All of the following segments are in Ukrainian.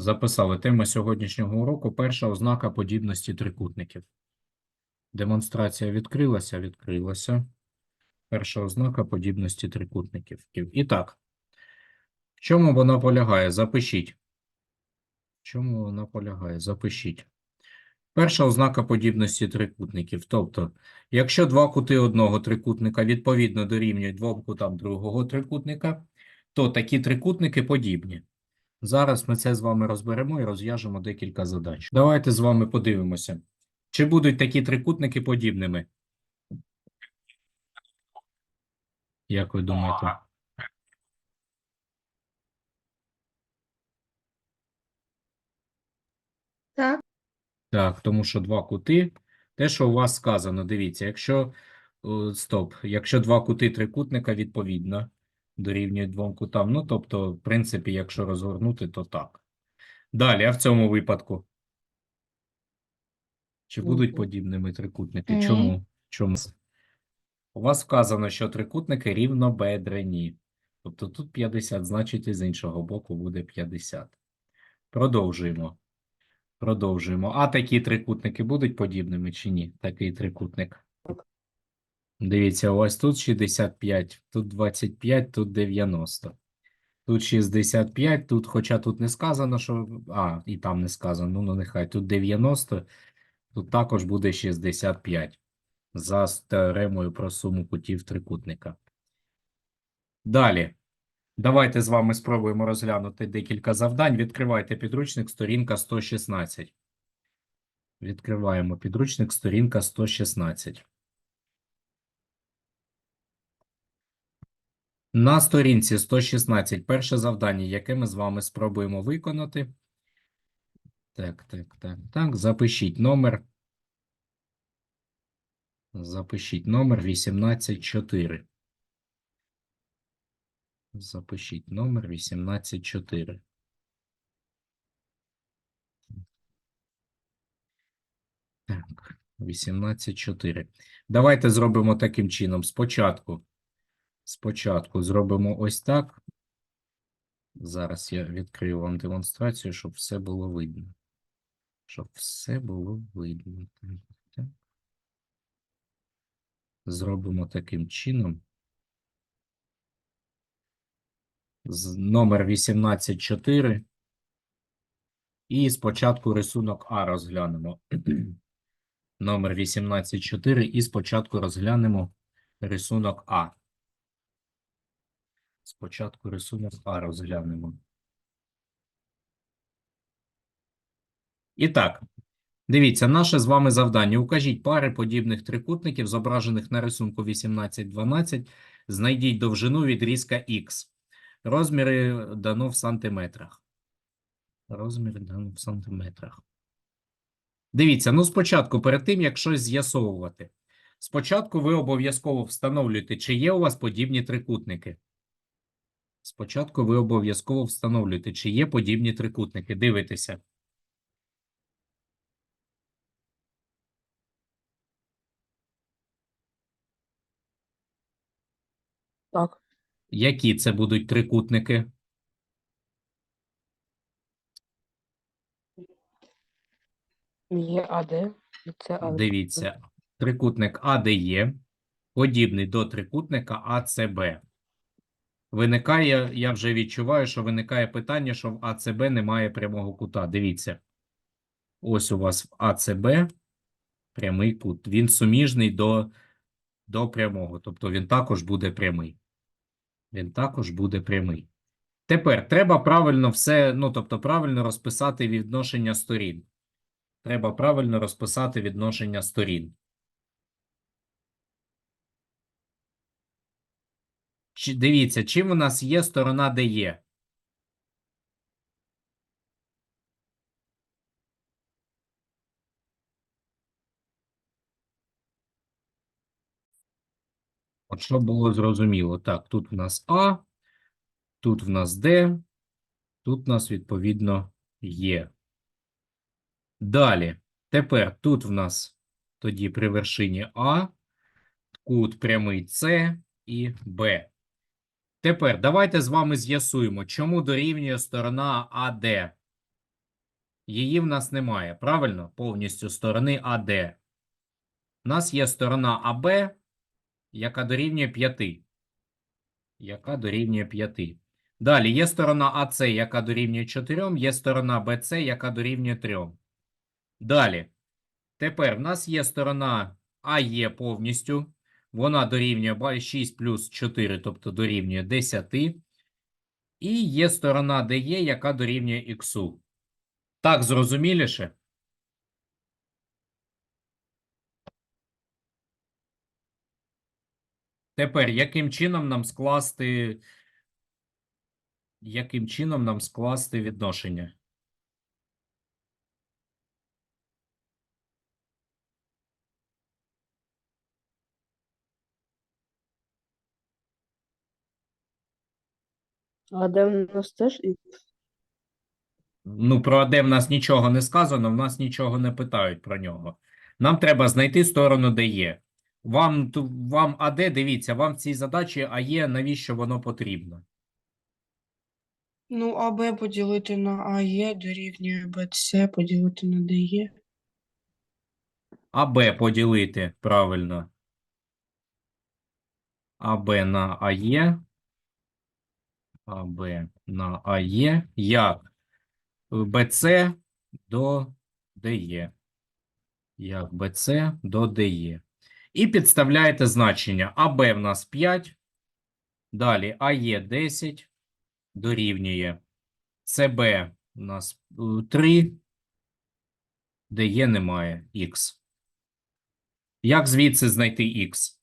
Записали тема сьогоднішнього уроку перша ознака подібності трикутників. Демонстрація відкрилася, відкрилася. Перша ознака подібності трикутників. І так, в чому вона полягає? Запишіть. В чому вона полягає? Запишіть. Перша ознака подібності трикутників. Тобто, якщо два кути одного трикутника відповідно дорівнюють двом кутам другого трикутника, то такі трикутники подібні. Зараз ми це з вами розберемо і розв'яжемо декілька задач. Давайте з вами подивимося, чи будуть такі трикутники подібними. Як ви думаєте? Так, Так, тому що два кути, те, що у вас сказано, дивіться, якщо, е, стоп, якщо два кути трикутника відповідно дорівнюють двом кутам, ну, тобто, в принципі, якщо розгорнути, то так. Далі, а в цьому випадку? Чи будуть подібними трикутники? Ні. Чому? Чому? У вас вказано, що трикутники рівнобедрені. Тобто тут 50, значить і з іншого боку буде 50. Продовжуємо. Продовжуємо. А такі трикутники будуть подібними чи ні? Такий трикутник. Дивіться, вас тут 65, тут 25, тут 90. Тут 65, тут, хоча тут не сказано, що. А, і там не сказано, ну нехай. Тут 90, тут також буде 65 за теоремою про суму кутів трикутника. Далі. Давайте з вами спробуємо розглянути декілька завдань. Відкривайте підручник, сторінка 116. Відкриваємо підручник, сторінка 116. На сторінці 116 перше завдання, яке ми з вами спробуємо виконати. Так, так, так, так. Запишіть номер. Запишіть номер 184. Запишіть номер 184. Так, 184. Давайте зробимо таким чином. Спочатку. Спочатку зробимо ось так. Зараз я відкрию вам демонстрацію, щоб все було видно. Щоб все було видно. Зробимо таким чином. Номер 184. І спочатку рисунок А розглянемо. Номер 184 і спочатку розглянемо рисунок А. Спочатку рисунок А розглянемо. І так, дивіться, наше з вами завдання. Укажіть пари подібних трикутників, зображених на рисунку 18-12. Знайдіть довжину відрізка Х. Розміри дано в сантиметрах. Розміри дано в сантиметрах. Дивіться, ну спочатку, перед тим, як щось з'ясовувати. Спочатку ви обов'язково встановлюєте, чи є у вас подібні трикутники. Спочатку ви обов'язково встановлюєте, чи є подібні трикутники. Дивитеся. так. Які це будуть трикутники? Є АД, і це АД. Дивіться, трикутник АДЕ подібний до трикутника АЦБ. Виникає, я вже відчуваю, що виникає питання, що в АЦБ немає прямого кута. Дивіться. Ось у вас в АЦБ прямий кут. Він суміжний до, до прямого, тобто він також буде прямий. Він також буде прямий. Тепер треба правильно все, ну тобто правильно розписати відношення сторін. Треба правильно розписати відношення сторін. Дивіться, чим у нас є сторона, де є? От щоб було зрозуміло. Так, тут в нас А, тут в нас Д, тут в нас, відповідно, Є. Далі. Тепер тут в нас тоді при вершині А, кут прямий С і Б. Тепер давайте з вами з'ясуємо, чому дорівнює сторона АД. Її в нас немає, правильно? Повністю сторони АД. У нас є сторона АБ, яка дорівнює 5. Яка дорівнює 5. Далі є сторона АЦ, яка дорівнює 4, є сторона БЦ, яка дорівнює 3. Далі. Тепер в нас є сторона АЄ повністю. Вона дорівнює 6 плюс 4, тобто дорівнює 10. І є сторона ДЕ, яка дорівнює Х. Так, зрозуміліше? Тепер, яким чином нам скласти, яким чином нам скласти відношення? А де в нас теж і Ну, про АД в нас нічого не сказано, в нас нічого не питають про нього. Нам треба знайти сторону, де є. Вам, вам АД, дивіться, вам в цій задачі АЄ, навіщо воно потрібно? Ну, АБ поділити на АЕ дорівнює БЦ поділити на ДЕ. АБ поділити правильно. АБ на АЕ. АБ на АЕ. Як? БЦ до ДЕ. Як БЦ до ДЕ. І підставляєте значення. АБ в нас 5. Далі АЕ 10 дорівнює. ЦБ у нас 3. ДЕ немає. Х. Як звідси знайти х?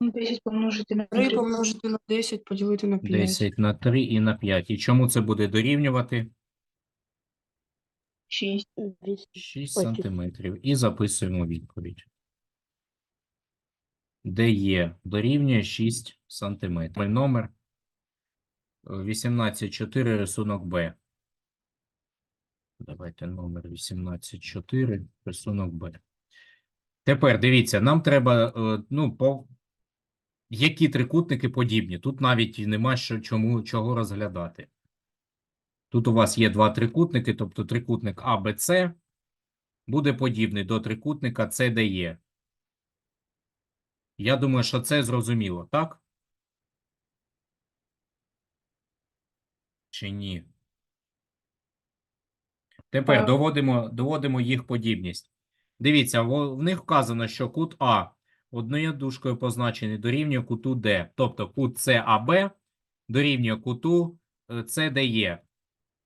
10 помножити на 3 3. помножити на 10 поділити на 5. 10 на 3 і на 5. І чому це буде дорівнювати? 6. 6 сантиметрів. І записуємо відповідь. Де є дорівнює 6 сантиметрів. Номер 184, рисунок Б. Давайте номер 184, рисунок Б. Тепер дивіться, нам треба, е, ну, по... які трикутники подібні. Тут навіть нема що, чому, чого розглядати. Тут у вас є два трикутники, тобто трикутник АБЦ буде подібний до трикутника ЦДЕ. Я думаю, що це зрозуміло, так? Чи ні? Тепер доводимо, доводимо їх подібність. Дивіться, в них вказано, що кут А одною дужкою позначений дорівнює куту Д. Тобто кут САБ дорівнює куту е, ЦДЕ.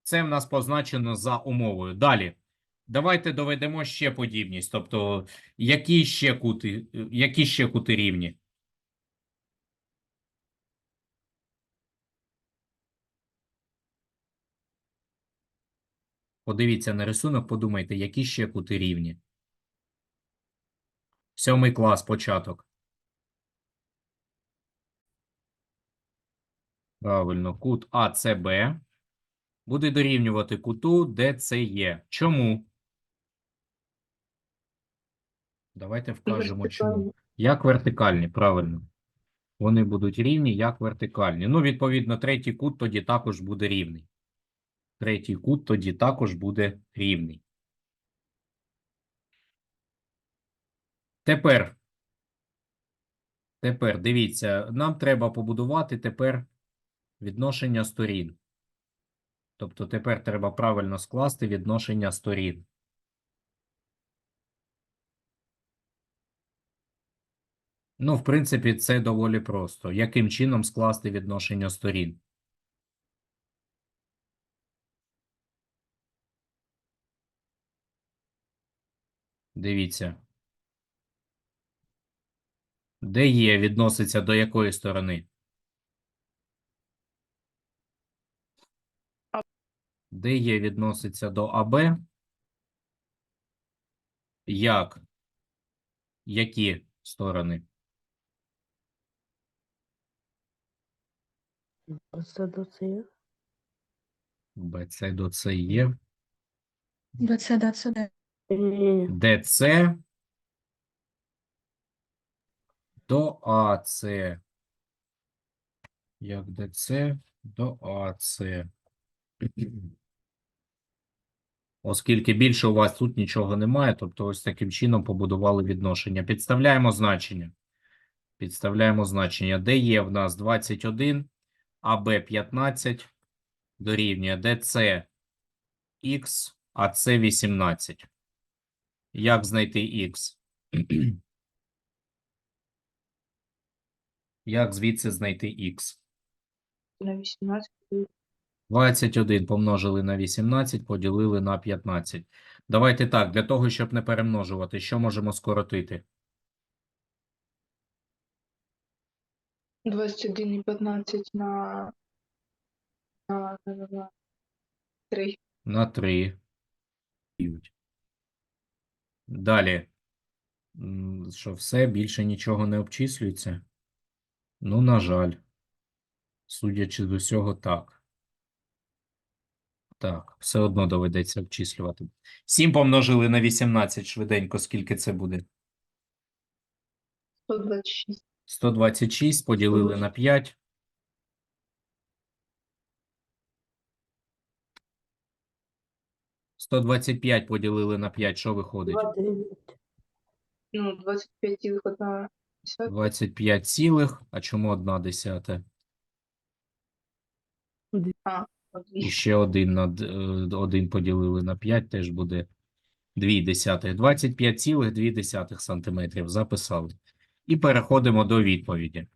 Це в нас позначено за умовою. Далі. Давайте доведемо ще подібність. Тобто, які ще кути, е, які ще кути рівні? Подивіться на рисунок, подумайте, які ще кути рівні. Сьомий клас, початок. Правильно, кут АЦБ буде дорівнювати куту ДЦЕ. Чому? Давайте вкажемо чому. Як вертикальні, правильно. Вони будуть рівні, як вертикальні. Ну, відповідно, третій кут тоді також буде рівний. Третій кут тоді також буде рівний. Тепер, тепер дивіться, нам треба побудувати тепер відношення сторін. Тобто тепер треба правильно скласти відношення сторін. Ну, в принципі, це доволі просто. Яким чином скласти відношення сторін? Дивіться. Де є відноситься до якої сторони? Де є відноситься до АБ? Як? Які сторони? Це до це. БЦ до С є. БЦ, ДЦ, Д. Ні-ні-ні. ДЦ до АЦ. як ДЦ до АЦ. Оскільки більше у вас тут нічого немає, тобто ось таким чином побудували відношення. Підставляємо значення. Підставляємо значення. Де є в нас 21, АБ 15 дорівнює ДЦ Х, АЦ 18. Як знайти Х? Як звідси знайти Х? На 18. 21 помножили на 18, поділили на 15. Давайте так, для того, щоб не перемножувати, що можемо скоротити? 21 і 15 на, на, на, на, на 3. На 3. Далі. Що все, більше нічого не обчислюється? Ну, на жаль. Судячи з усього, так. Так, все одно доведеться обчислювати. 7 помножили на 18 швиденько, скільки це буде? 126. 126 поділили на 5. Сто двадцять п'ять поділили на 5, що виходить? Ну, 25 цілих одна десята. 25 цілих, а чому одна десята? І Один. ще один, на, д- е, один поділили на 5, теж буде 2 десятих. 25 цілих 2 десятих сантиметрів. Записали. І переходимо до відповіді.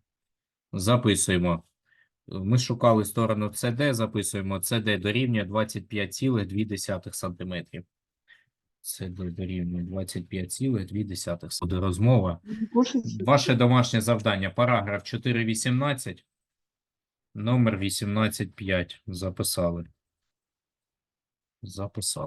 Записуємо. Ми шукали сторону CD, записуємо CD дорівнює 25,2 сантиметрів. CD дорівнює 25,2 Буде розмова. Ваше домашнє завдання. Параграф 4.18, номер 18.5. Записали. Записали.